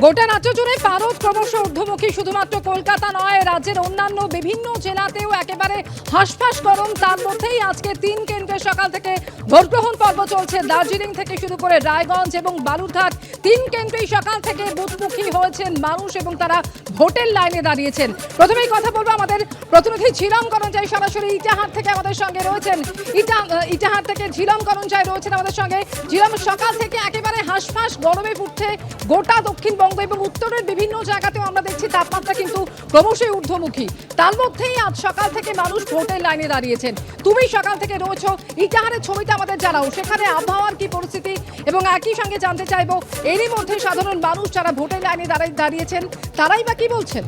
গোটা রাজ্য জুড়ে পারদ ক্রমশ ঊর্ধ্বমুখী, শুধুমাত্র কলকাতা নয়, রাজ্যের অন্যান্য বিভিন্ন জেলাতেও একেবারে হাসফাস গরম। তার মধ্যেই আজকে তিন কেন্দ্রে সকাল থেকে ভোটগ্রহণ পর্ব চলছে। দার্জিলিং থেকে শুরু করে রায়গঞ্জ এবং বালুরঘাট তিন কেন্দ্রেই সকাল থেকে বুথমুখী হয়েছেন মানুষ এবং তারা ভোটের লাইনে দাঁড়িয়েছেন। প্রথমেই কথা বলব আমাদের প্রতিনিধি ঝিলম করঞ্জাই সরাসরি ইটাহার থেকে আমাদের সঙ্গে রয়েছেন। ইটা ইটাহার থেকে ঝিলম করঞ্জাই রয়েছেন আমাদের সঙ্গে। ঝিলম, সকাল থেকে একেবারে হাঁসফাঁস গরমে ফুটছে গোটা দক্ষিণবঙ্গ এবং উত্তরের বিভিন্ন জায়গাতেও আমরা দেখছি তাপমাত্রা কিন্তু ক্রমশই ঊর্ধ্বমুখী। তার মধ্যেই আজ সকাল থেকে মানুষ ভোটের লাইনে দাঁড়িয়েছেন। তুমি সকাল থেকে রয়েছো, ইটাহারের ছবিটা আমাদের জানাও। সেখানে আবহাওয়ার কি পরিস্থিতি? এবং একই সঙ্গে জানতে চাইব, এরই মধ্যে সাধারণ মানুষ যারা ভোটের লাইনে দাঁড়িয়েছেন, তারাই বা কি বলছেন?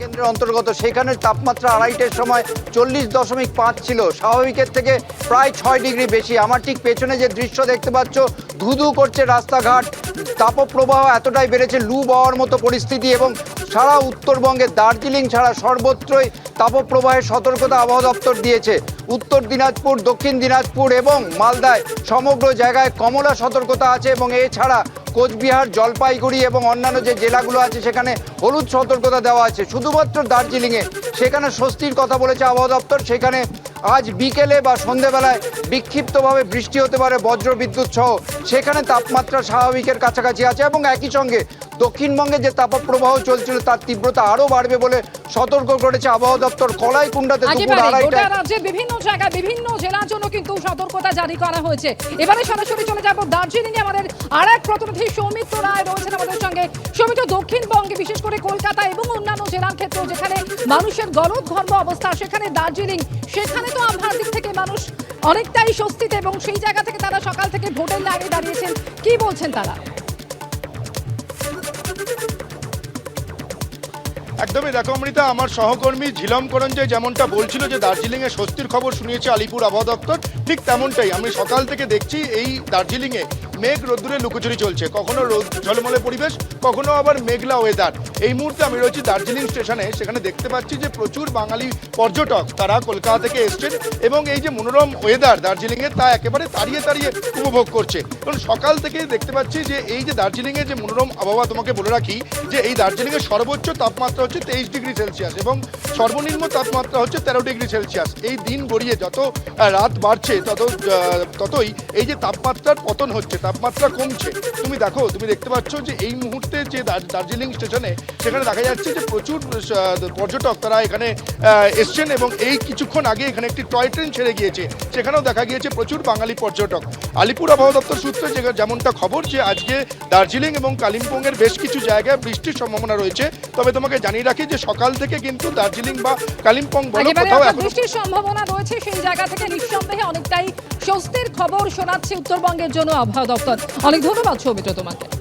কেন্দ্রের অন্তর্গত, সেখানে তাপমাত্রা আড়াইটের সময় চল্লিশ দশমিক পাঁচ ছিল। স্বাভাবিকের থেকে প্রায় ছয় ডিগ্রি বেশি। আমার ঠিক পেছনে যে দৃশ্য দেখতে পাচ্ছ, ধুধু করছে রাস্তাঘাট। তাপপ্রবাহ এতটাই বেড়েছে, লু বওয়ার মতো পরিস্থিতি এবং সারা উত্তরবঙ্গে দার্জিলিং ছাড়া সর্বত্রই তাপপ্রবাহের সতর্কতা আবহাওয়া দপ্তর দিয়েছে। উত্তর দিনাজপুর, দক্ষিণ দিনাজপুর এবং মালদায় সমগ্র জায়গায় কমলা সতর্কতা আছে এবং এছাড়া কোচবিহার, জলপাইগুড়ি এবং অন্যান্য যে জেলাগুলো আছে সেখানে হলুদ সতর্কতা দেওয়া আছে। শুধুমাত্র দার্জিলিংয়ে। সেখানে স্বস্তির কথা বলেছে আবহাওয়া দপ্তর। সেখানে আজ বিকেলে বা সন্ধেবেলায় বিক্ষিপ্তভাবে বৃষ্টি হতে পারে বজ্র বিদ্যুৎ সহ। সেখানে তাপমাত্রা স্বাভাবিকের কাছাকাছি আছে এবং একই সঙ্গে দক্ষিণবঙ্গে যে তাপপ্রবাহ চলছিল তার তীব্রতা আরও বাড়বে বলে সতর্ক করেছে আবহাওয়া দপ্তর। কলাইকুণ্ডাতে দুপুর আড়াইটায় রাজ্যের বিভিন্ন জায়গায় বিভিন্ন জেলার জন্য কিন্তু সতর্কতা জারি করা হয়েছে। এবারে সরাসরি চলে যাব দার্জিলিং এ আমাদের আর এক প্রতিনিধি সৌমিত্র রায় রয়েছেন আমাদের সঙ্গে। সৌমিত্র দক্ষিণবঙ্গে বিশেষ করে কলকাতা এবং অন্যান্য জেলার ক্ষেত্রেও যেখানে মানুষের গলদ ঘর্ম অবস্থা সেখানে দার্জিলিং সেখানে তো আবহাওয়ার দিক থেকে মানুষ অনেকটাই স্বস্তিতে এবং সেই জায়গা থেকে তারা সকাল থেকে ভোটের লাইনে দাঁড়িয়েছেন। কি বলছেন তারা? একদমই দেখো অমৃতা, আমার সহকর্মী ঝিলম করঞ্জে যেমনটা বলছিল যে দার্জিলিংয়ে স্বস্তির খবর শুনিয়েছে আলিপুর আবহাওয়া দপ্তর, ঠিক তেমনটাই। আমি সকাল থেকে দেখছি এই দার্জিলিংয়ে মেঘ রোদ্দুরে লুকোচুরি চলছে। কখনো রোদ, ঝলমলে পরিবেশ, কখনো আবার মেঘলা ওয়েদার এই মুহূর্তে আমি রয়েছি দার্জিলিং স্টেশনে। সেখানে দেখতে পাচ্ছি যে প্রচুর বাঙালি পর্যটক তারা কলকাতা থেকে এসছেন এবং এই যে মনোরম ওয়েদার দার্জিলিংয়ের তা একেবারে তাড়িয়ে তাড়িয়ে উপভোগ করছে। কারণ সকাল থেকে দেখতে পাচ্ছি যে এই যে দার্জিলিংয়ে যে মনোরম আবহাওয়া তোমাকে বলে রাখি, যে এই দার্জিলিংয়ের সর্বোচ্চ তাপমাত্রা হচ্ছে তেইশ ডিগ্রি সেলসিয়াস এবং সর্বনিম্ন তাপমাত্রা হচ্ছে তেরো ডিগ্রি সেলসিয়াস। এই দিন গড়িয়ে যত রাত বাড়ছে তত ততই এই যে তাপমাত্রার পতন হচ্ছে। তাপমাত্রা কমছে। তুমি দেখো তুমি দেখতে পাচ্ছ যে এই মুহূর্তে যে দার্জিলিং স্টেশনে সেখানে দেখা যাচ্ছে যে প্রচুর পর্যটক তারা এখানে এসছেন এবং এই কিছুক্ষণ আগে এখানে একটি টয় ট্রেন ছেড়ে গিয়েছে। সেখানেও দেখা গিয়েছে প্রচুর বাঙালি পর্যটক। আলিপুর আবহাওয়া দপ্তর সূত্রে যেমনটা খবর যে আজকে দার্জিলিং এবং কালিম্পংয়ের বেশ কিছু জায়গায় বৃষ্টির সম্ভাবনা রয়েছে। তবে তোমাকে জানিয়ে রাখি যে সকাল থেকে কিন্তু দার্জিলিং বা কালিম্পং বলো কোথাও অর্থাৎ বৃষ্টির সম্ভাবনা রয়েছে সেই জায়গা থেকে নিঃসন্দেহে অনেকটাই স্বস্তির খবর শোনাচ্ছে উত্তরবঙ্গের জন্য আবহাওয়া দপ্তর অনেক ধন্যবাদ সৌমিত্র তোমাকে।